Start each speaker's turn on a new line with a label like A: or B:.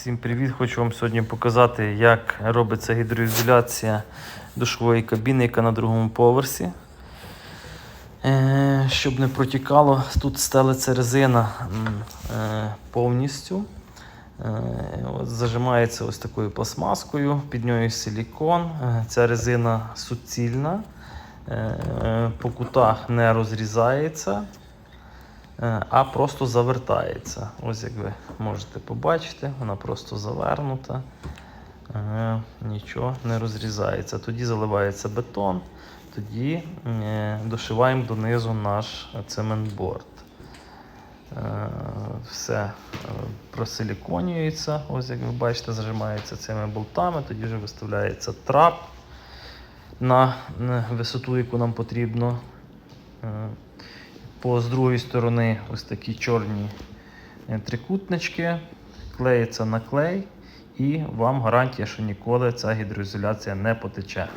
A: Всім привіт! Хочу вам сьогодні показати, як робиться гідроізоляція душової кабіни, яка на другому поверсі. Е, щоб не протікало, тут стелиться резина е, повністю. Е, зажимається ось такою пластмаскою, під нею силікон. Ця резина суцільна, по кутах не розрізається, а просто завертається. Ось як ви можете побачити, вона просто завернута, е, нічого не розрізається. Тоді заливається бетон, тоді е, дошиваємо донизу наш цементборд. Е, Все е, просиліконюється, ось як ви бачите, зажимається цими болтами, тоді вже виставляється трап на висоту, яку нам потрібно. По з другої сторони ось такі чорні е, трикутнички, клеїться на клей, і вам гарантія, що ніколи ця гідроізоляція не потече.